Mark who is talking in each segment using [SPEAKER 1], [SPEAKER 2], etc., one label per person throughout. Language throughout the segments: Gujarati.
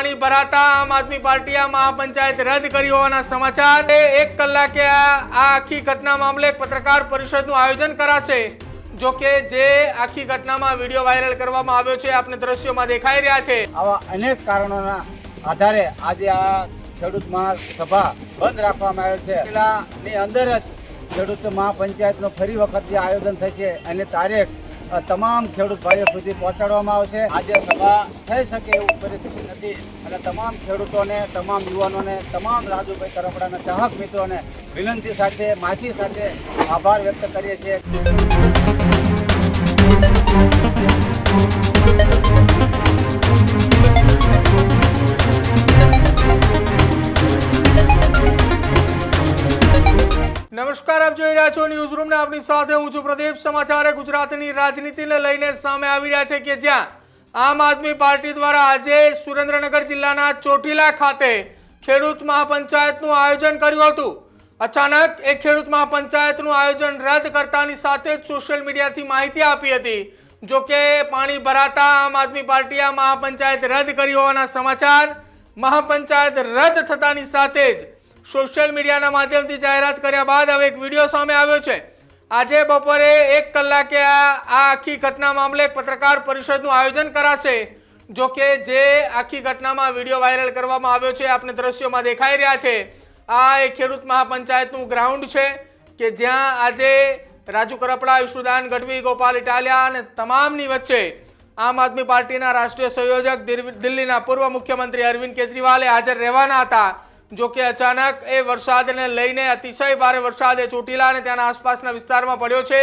[SPEAKER 1] પાણી ભરાતા આમ આદમી પાર્ટીએ આ મહાપંચાયત રદ કરી હોવાના સમાચાર. એક કલાકે આ આખી ઘટના મામલે પત્રકાર પરિષદનું આયોજન કરાશે. જો કે જે આખી ઘટનામાં વીડિયો વાયરલ કરવામાં આવ્યો છે, આપને દ્રશ્યોમાં દેખાઈ રહ્યા છે.
[SPEAKER 2] આવા અનેક કારણોના આધારે આજે આ ખેડૂત મહાસભા બંધ રાખવામાં આવ્યો છે. જિલ્લાની અંદર જ ખેડૂત મહાપંચાયતનું ફરી વખત જે આયોજન થશે, એની તારીખ તમામ ખેડૂત ભાઈઓ સુધી પહોંચાડવામાં આવશે. આજે સભા થઈ શકે એવું પરિસ્થિતિ નથી. અને તમામ ખેડૂતોને, તમામ યુવાનોને, તમામ રાજુભાઈ તરફડાના ચાહક મિત્રોને વિનંતી સાથે માહિતી સાથે આભાર વ્યક્ત કરીએ છીએ.
[SPEAKER 1] નમસ્કાર, આપ જોઈ રહ્યા છો ન્યૂઝ રૂમ આપની સાથે હું છું પ્રદીપ. સમાચારે ગુજરાતની રાજનીતિને લઈને સામે આવી રહ્યા છે કે જ્યાં આમ આદમી પાર્ટી દ્વારા આજે સુરેન્દ્રનગર જિલ્લાના ચોટીલા ખાતે ખેડૂત મહાપંચાયતનું આયોજન કર્યું હતું. અચાનક એ ખેડૂત મહાપંચાયતનું આયોજન રદ કરતાની સાથે જ સોશિયલ મીડિયાથી માહિતી આપી હતી. જો કે પાણી ભરાતા આમ આદમી પાર્ટીએ આ મહાપંચાયત રદ કરી હોવાના સમાચાર મહાપંચાયત રદ થતાની સાથે જ સોશિયલ મીડિયાના માધ્યમથી જાહેરાત કર્યા બાદ હવે એક વીડિયો સામે આવ્યો છે. આજે બપોરે એક કલાકે આ આ આખી ઘટના મામલે પત્રકાર પરિષદનું આયોજન કરાશે. જો કે જે આખી ઘટનામાં વીડિયો વાયરલ કરવામાં આવ્યો છે આપણે દ્રશ્યોમાં દેખાઈ રહ્યા છે. આ એ ખેડૂત મહાપંચાયતનું ગ્રાઉન્ડ છે કે જ્યાં આજે રાજુ કરપડા, ઈશુદાન, ગઢવી, ગોપાલ ઇટાલિયા અને તમામની વચ્ચે આમ આદમી પાર્ટીના રાષ્ટ્રીય સંયોજક દિલ્હીના પૂર્વ મુખ્યમંત્રી અરવિંદ કેજરીવાલે હાજર રહેવાના હતા. જો કે અચાનક એ વરસાદને લઈને અતિશય ભારે વરસાદ એ ચોટીલા અને ત્યાંના આસપાસના વિસ્તારમાં પડ્યો છે,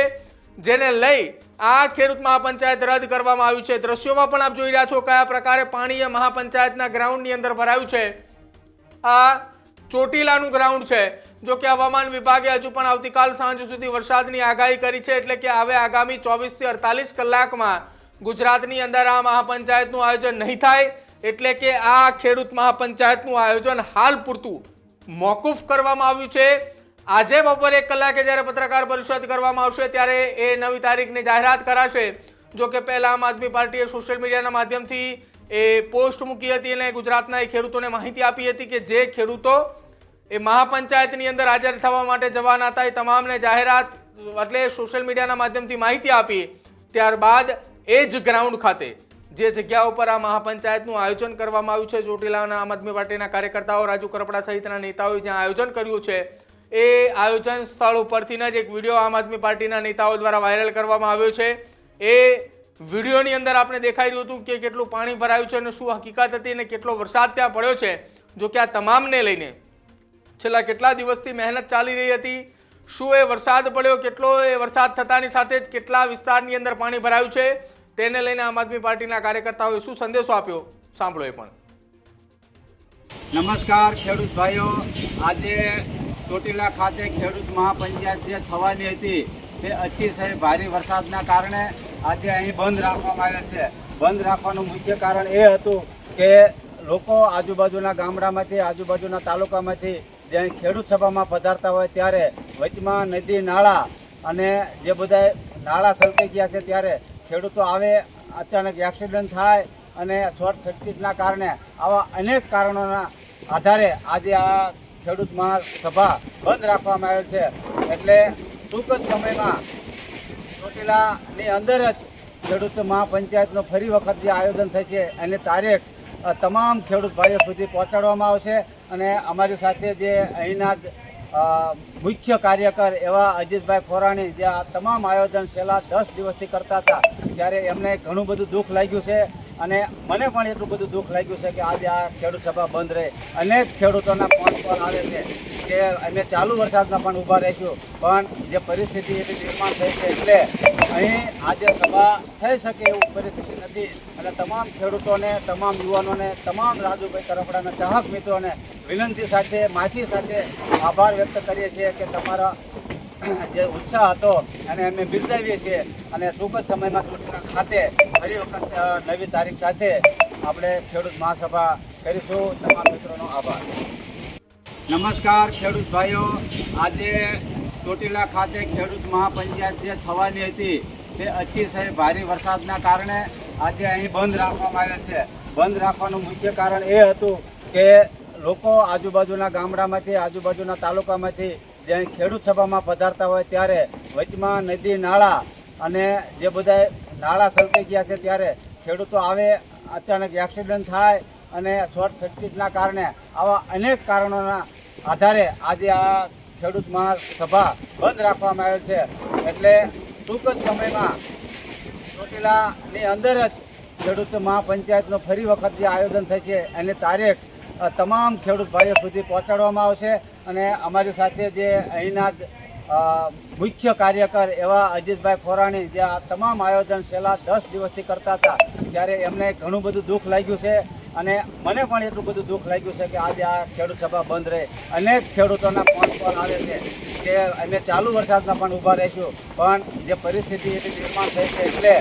[SPEAKER 1] જેને લઈ આ ખેડૂત મહાપંચાયત રદ કરવામાં આવ્યું છે. દ્રશ્યોમાં પણ આપ જોઈ રહ્યા છો કયા પ્રકારે પાણી એ મહાપંચાયતના ગ્રાઉન્ડની અંદર ભરાયું છે. આ ચોટીલાનું ગ્રાઉન્ડ છે. જો કે હવામાન વિભાગે હજુ પણ આવતીકાલ સાંજ સુધી વરસાદની આગાહી કરી છે, એટલે કે હવે આગામી ચોવીસથી અડતાલીસ કલાકમાં ગુજરાતની અંદર આ મહાપંચાયતનું આયોજન નહીં થાય. એટલે કે આ ખેડૂત મહાપંચાયતનું આયોજન હાલ પૂરતું મોકૂફ કરવામાં આવ્યું છે. આજે બપોરે એક કલાકે જ્યારે પત્રકાર પરિષદ કરવામાં આવશે ત્યારે એ નવી તારીખની જાહેરાત કરાશે. જો કે પહેલા આમ આદમી પાર્ટીએ સોશિયલ મીડિયાના માધ્યમથી એ પોસ્ટ મૂકી હતી અને ગુજરાતના એ ખેડૂતોને માહિતી આપી હતી કે જે ખેડૂતો એ મહાપંચાયતની અંદર હાજર થવા માટે જવાના હતા એ તમામને જાહેરાત એટલે સોશિયલ મીડિયાના માધ્યમથી માહિતી આપી. ત્યારબાદ એ જ ગ્રાઉન્ડ ખાતે જે જગ્યા ઉપર આ મહાપંચાયતનું આયોજન કરવામાં આવ્યું છે, ચોટીલાના આમ આદમી પાર્ટીના કાર્યકર્તાઓ, રાજુ કરપડા સહિતના નેતાઓએ જ્યાં આયોજન કર્યું છે, એ આયોજન સ્થળ ઉપરથી જ એક વીડિયો આમ આદમી પાર્ટીના નેતાઓ દ્વારા વાયરલ કરવામાં આવ્યો છે. એ વિડીયોની અંદર આપણે દેખાઈ રહ્યું હતું કે કેટલું પાણી ભરાયું છે અને શું હકીકત હતી અને કેટલો વરસાદ ત્યાં પડ્યો છે. જો કે આ તમામને લઈને છેલ્લા કેટલા દિવસથી મહેનત ચાલી રહી હતી, શું એ વરસાદ પડ્યો, કેટલો એ વરસાદ થતાની સાથે જ કેટલા વિસ્તારની અંદર પાણી ભરાયું છે તેને લઈને આમ આદમી પાર્ટીના કાર્યકર્તાઓએ શું સંદેશો આપ્યો? સાંભળો એ પણ.
[SPEAKER 2] નમસ્કાર, ખેડૂત ભાઈઓ. આજે ચોટીલા ખાતે ખેડૂત મહાપંચાયત જે થવાની હતી તે અતિશય ભારે વરસાદના કારણે આજે અહીં બંધ રાખવામાં આવેલ છે. બંધ રાખવાનું મુખ્ય કારણ એ હતું કે લોકો આજુબાજુના ગામડામાંથી, આજુબાજુના તાલુકામાંથી જે ખેડૂત સભામાં પધારતા હોય ત્યારે વચમાં નદી, નાળા અને જે બધા નાળા છલકાઈ ગયા છે ત્યારે ખેડૂતો આવે, અચાનક એક્સિડન્ટ થાય અને શોર્ટ સર્કિટના કારણે આવા અનેક કારણોના આધારે આજે આ ખેડૂત મહાસભા બંધ રાખવામાં આવેલ છે. એટલે ટૂંક જ સમયમાં ચોટીલાની અંદર જ ખેડૂત મહાપંચાયતનું ફરી વખત જે આયોજન થશે એની તારીખ તમામ ખેડૂત ભાઈઓ સુધી પહોંચાડવામાં આવશે અને અમારી સાથે જે અહીંના જ મુખ્ય કાર્યકર એવા અજીતભાઈ ખોરાણી, જે આ તમામ આયોજન છેલ્લા દસ દિવસથી કરતા હતા, ત્યારે એમને ઘણું બધું દુઃખ લાગ્યું છે અને મને પણ એટલું બધું દુઃખ લાગ્યું છે કે આજે આ ખેડૂત સભા બંધ રહે. અનેક ખેડૂતોના ફોન પર આવે છે કે અમે ચાલુ વરસાદમાં પણ ઊભા રહીશું, પણ જે પરિસ્થિતિ એટલી નિર્માણ થઈ છે એટલે અહીં આજે સભા થઈ શકે એવું પરિસ્થિતિ નથી. અને તમામ ખેડૂતોને, તમામ યુવાનોને, તમામ રાજુભાઈ તરફડાના ચાહક મિત્રોને વિનંતી સાથે, માફી સાથે આભાર વ્યક્ત કરીએ છીએ કે તમારા જે ઉત્સાહ હતો એને અમે બિરદાવીએ છીએ અને ટૂંક જ સમયમાં ચૂંટણી ખાતે ફરી વખત નવી તારીખ સાથે આપણે ખેડૂત મહાસભા કરીશું. તમામ મિત્રોનો આભાર. નમસ્કાર ખેડૂત ભાઈઓ. આજે ચોટીલા ખાતે ખેડૂત મહાપંચાયત જે થવાની હતી તે અતિશય ભારે વરસાદના કારણે આજે અહીં બંધ રાખવામાં આવેલ છે. બંધ રાખવાનું મુખ્ય કારણ એ હતું કે લોકો આજુબાજુના ગામડામાંથી, આજુબાજુના તાલુકામાંથી જે ખેડૂત સભામાં પધારતા હોય ત્યારે વચમાં નદી, નાળા અને જે બધા નાળા સલકાઈ ગયા છે ત્યારે ખેડૂતો આવે, અચાનક એક્સિડન્ટ થાય અને શોર્ટ સર્કિટના કારણે આવા અનેક કારણોના આધારે આજે આ ખેડૂત મહાસભા બંધ રાખવામાં આવેલ છે. એટલે ટૂંક જ સમયમાં ચોટીલાની અંદર જ ખેડૂત મહાપંચાયતનું ફરી વખત જે આયોજન થશે એની તારીખ તમામ ખેડૂત ભાઈઓ સુધી પહોંચાડવામાં આવશે અને અમારી સાથે જે અહીંના મુખ્ય કાર્યકર એવા અજીતભાઈ ખોરાણી, જે આ તમામ આયોજન છેલ્લા દસ દિવસથી કરતા હતા, ત્યારે એમને ઘણું બધું દુઃખ લાગ્યું છે. અને મને પણ એટલું બધું દુઃખ લાગ્યું છે કે આજે આ ખેડૂત સભા બંધ રહે. અનેક ખેડૂતોના ફોન કોલ આવે છે કે અમે ચાલુ વરસાદમાં પણ ઊભા રહીશું, પણ જે પરિસ્થિતિ એની નિર્માણ થઈ છે એટલે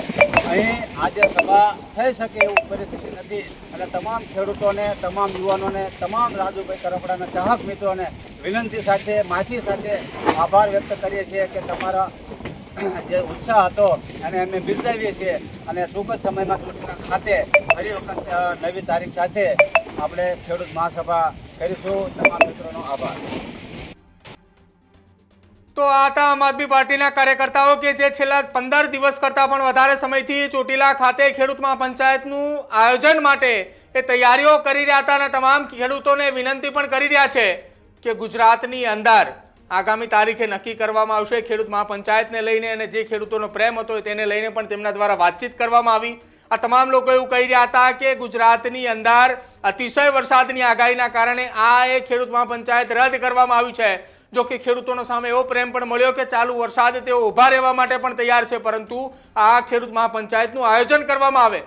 [SPEAKER 2] અહીં આજે સભા થઈ શકે એવું પરિસ્થિતિ નથી. અને તમામ ખેડૂતોને, તમામ યુવાનોને, તમામ રાજુભાઈ કરપડાના ચાહક મિત્રોને વિનંતી સાથે માહિતી સાથે આભાર વ્યક્ત કરીએ છીએ કે તમારા જે ઉત્સાહ હતો અને અમે બિરદાવીએ છીએ. અને ટૂંક જ સમયમાં ચૂંટણી ખાતે ફરી વખત નવી તારીખ સાથે આપણે ખેડૂત મહાસભા કરીશું. તમામ મિત્રોનો આભાર.
[SPEAKER 1] તો આ હતા આમ આદમી પાર્ટીના કાર્યકર્તાઓ કે જે છેલ્લા પંદર દિવસ કરતાં પણ વધારે સમયથી ચોટીલા ખાતે ખેડૂત મહાપંચાયતનું આયોજન માટે એ તૈયારીઓ કરી રહ્યા હતા અને તમામ ખેડૂતોને વિનંતી પણ કરી રહ્યા છે કે ગુજરાતની અંદર આગામી તારીખે નક્કી કરવામાં આવશે. ખેડૂત મહાપંચાયતને લઈને અને જે ખેડૂતોનો પ્રેમ હતો તેને લઈને પણ તેમના દ્વારા વાતચીત કરવામાં આવી. આ તમામ લોકો એવું કહી રહ્યા હતા કે ગુજરાતની અંદર અતિશય વરસાદની આગાહીના કારણે આ એ ખેડૂત મહાપંચાયત રદ કરવામાં આવી છે. જો કે ખેડૂતોનો સામે એવો પ્રેમ પણ મળ્યો કે ચાલુ વરસાદ તેઓ ઊભા રહેવા માટે પણ તૈયાર છે, પરંતુ આ ખેડૂત મહાપંચાયતનું આયોજન કરવામાં આવે.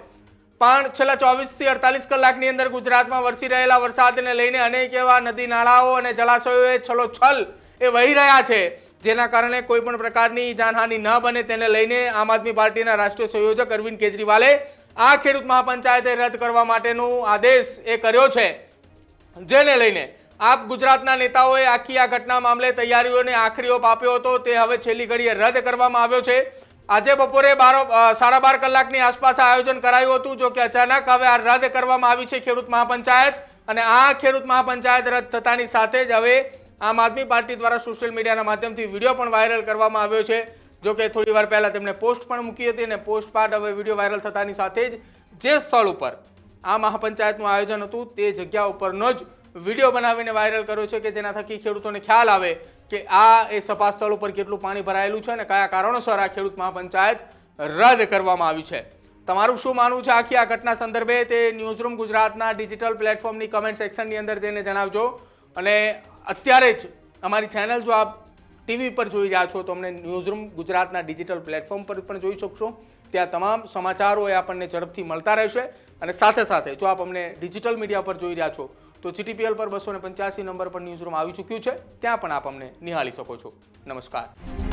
[SPEAKER 1] પણ છેલ્લા ચોવીસથી અડતાલીસ કલાકની અંદર ગુજરાતમાં વરસી રહેલા વરસાદને લઈને અનેક એવા નદી, નાળાઓ અને જળાશયોએ છલોછલ એ વહી રહ્યા છે. જેના કારણે કોઈ પણ પ્રકારની જાનહાનિ ન બને તેને લઈને આમ આદમી પાર્ટીના રાષ્ટ્રીય સંયોજક અરવિંદ કેજરીવાલે આ ખેડૂત મહાપંચાયતે રદ કરવા માટેનો આદેશ એ કર્યો છે. જેને લઈને આપ ગુજરાતના નેતાઓએ આખી આ ઘટના મામલે તૈયારીઓને આખરી ઓપ આપ્યો હતો. તે હવે છેલ્લી ઘડીએ રદ કરવામાં આવ્યો છે. આજે બપોરે બારો સાડા બાર કલાકની આસપાસ આયોજન કરાયું હતું, જો કે અચાનક હવે આ રદ કરવામાં આવી છે ખેડૂત મહાપંચાયત. અને આ ખેડૂત મહાપંચાયત રદ થતાની સાથે જ હવે આમ આદમી પાર્ટી દ્વારા સોશિયલ મીડિયાના માધ્યમથી વીડિયો પણ વાયરલ કરવામાં આવ્યો છે. જો કે થોડી વાર પહેલાં તેમણે પોસ્ટ પણ મૂકી હતી અને પોસ્ટ બાદ હવે વીડિયો વાયરલ થતાની સાથે જ જે સ્થળ ઉપર આ મહાપંચાયતનું આયોજન હતું તે જગ્યા ઉપરનો જ વીડિયો બનાવીને વાયરલ કર્યો છે કે જેના થકી ખેડૂતોને ખ્યાલ આવે કે આ એ સભા સ્થળ ઉપર કેટલું પાણી ભરાયેલું છે અને કયા કારણોસર આ ખેડૂત મહાપંચાયત રદ કરવામાં આવી છે. તમારું શું માનવું છે આખી આ ઘટના સંદર્ભે? તે ન્યૂઝરૂમ ગુજરાતના ડિજિટલ પ્લેટફોર્મની કમેન્ટ સેક્શનની અંદર જઈને જણાવજો. અને અત્યારે જ અમારી ચેનલ જો આપ ટીવી પર જોઈ રહ્યા છો તો અમને ન્યૂઝરૂમ ગુજરાતના ડિજિટલ પ્લેટફોર્મ પર પણ જોઈ શકશો. ત્યાં તમામ સમાચારો એ આપણને ઝડપથી મળતા રહેશે. અને સાથે સાથે જો આપ અમને ડિજિટલ મીડિયા પર જોઈ રહ્યા છો, તો જીટીપીએલ પર બસો પંચ્યાસી નંબર પર ન્યૂઝરૂમ આવી ચૂક્યું છે. ત્યાં પણ આપ અમને નિહાળી શકો છો. નમસ્કાર.